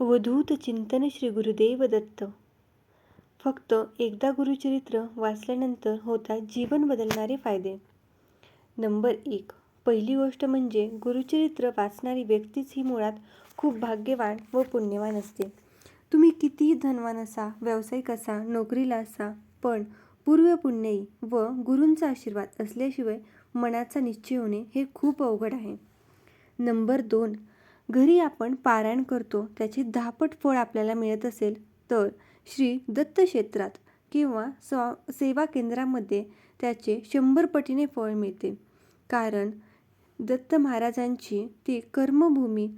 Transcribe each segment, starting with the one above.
अवधूत चिंतन श्री गुरुदेव दत्त. फक्त एकदा गुरुचरित्र वाचल्यानंतर होतात जीवन बदलणारे फायदे. नंबर एक. पहिली गोष्ट म्हणजे गुरुचरित्र वाचणारी व्यक्तीच ही मुळात खूप भाग्यवान व पुण्यवान असते. तुम्ही कितीही धनवान असा व्यावसायिक असा नोकरीला असा पण पूर्वपुण्यई व गुरूंचा आशीर्वाद असल्याशिवाय मनाचा निश्चय होणे हे खूप अवघड आहे. नंबर दोन. घरी आपण पारायण करतो त्याचे दहापट फळ आपल्याला मिळत असेल तर श्री दत्त क्षेत्रात किंवा स्वा सेवा केंद्रामध्ये त्याचे शंभर पटीने फळ मिळते. कारण दत्त महाराजांची ती कर्मभूमी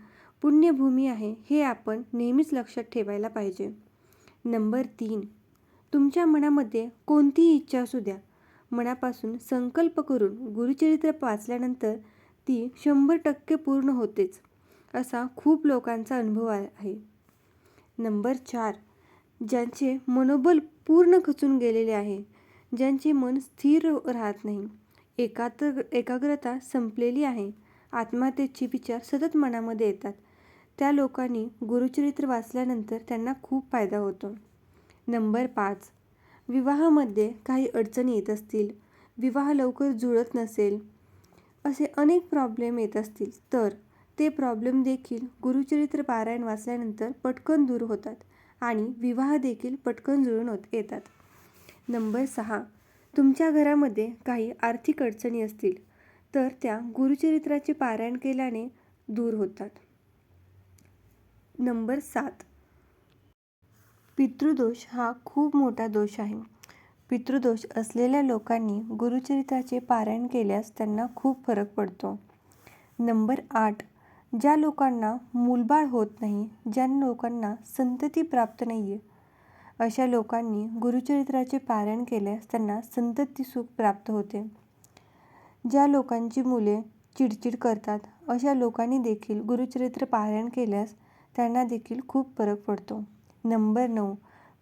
पुण्यभूमी आहे हे आपण नेहमीच लक्षात ठेवायला पाहिजे. नंबर तीन. तुमच्या मनामध्ये कोणतीही इच्छा असू द्या. मनापासून संकल्प करून गुरुचरित्र वाचल्यानंतर ती शंभर टक्के पूर्ण होतेच. असा खूप लोकांचा अनुभव आहे. नंबर चार ज्यांचे मनोबल पूर्ण खचून गेलेले आहे ज्यांचे मन स्थिर राहत नाही एकात्र एकाग्रता संपलेली आहे आत्महत्येचे विचार सतत मनामध्ये येतात. त्या लोकांनी गुरुचरित्र वाचल्यानंतर त्यांना खूप फायदा होतो. नंबर पाच विवाहामध्ये काही अडचणी येत असतील विवाह लवकर जुळत नसेल असे अनेक प्रॉब्लेम येत असतील तर ते प्रॉब्लेम देखील गुरुचरित्र पारायण वाचल्यानंतर पटकन दूर होतात आणि विवाह देखील पटकन जुळून होत येतात. नंबर सहा. तुमच्या घरामध्ये काही आर्थिक अडचणी असतील तर त्या गुरुचरित्राचे पारायण केल्याने दूर होतात. नंबर सात. पितृदोष हा खूप मोठा दोष आहे. पितृदोष असलेल्या लोकांनी गुरुचरित्राचे पारायण केल्यास त्यांना खूप फरक पडतो. नंबर आठ. ज्या लोकांना मूलबाळ होत नाही ज्या लोकांना संतती प्राप्त नाही आहे अशा लोकांनी गुरुचरित्राचे पारायण केल्यास त्यांना संतती सुख प्राप्त होते. ज्या लोकांची मुले चिडचिड करतात अशा लोकांनी देखील गुरुचरित्र पारायण केल्यास त्यांना देखील खूप फरक पडतो. नंबर नऊ.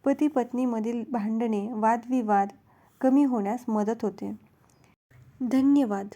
पती पत्नीमधील भांडणे वादविवाद कमी होण्यास मदत होते. धन्यवाद.